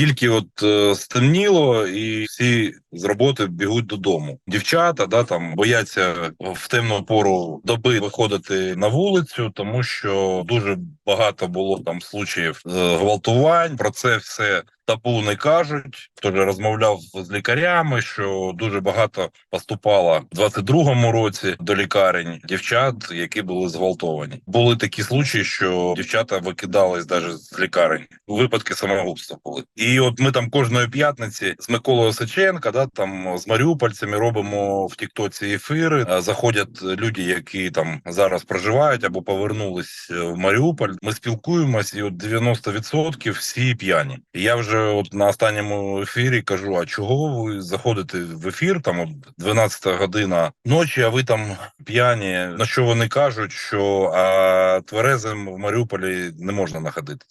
Тільки от е, стемніло, і всі з роботи бігуть додому. Дівчата да там бояться в темну пору доби виходити на вулицю, тому що дуже багато було там случаїв е, гвалтувань. Про це все табу не кажуть. Хто ж розмовляв з лікарями, що дуже багато поступало в 22-му році до лікарень дівчат, які були зґвалтовані. Були такі случаї, що дівчата викидались навіть з лікарень. Випадки самогубства були. І от ми там кожної п'ятниці з Миколою Осиченка, да там з маріупольцями робимо в Тіктоці ефіри. Е, Заходять люди, які там зараз проживають або повернулись е, в Маріуполь. Ми спілкуємось, і от 90% всі п'яні. Я вже от на останньому ефірі кажу: а чого ви заходите в ефір? Там от 12 година ночі, а ви там п'яні. На що вони кажуть, що а тверезим в Маріуполі не можна знаходити.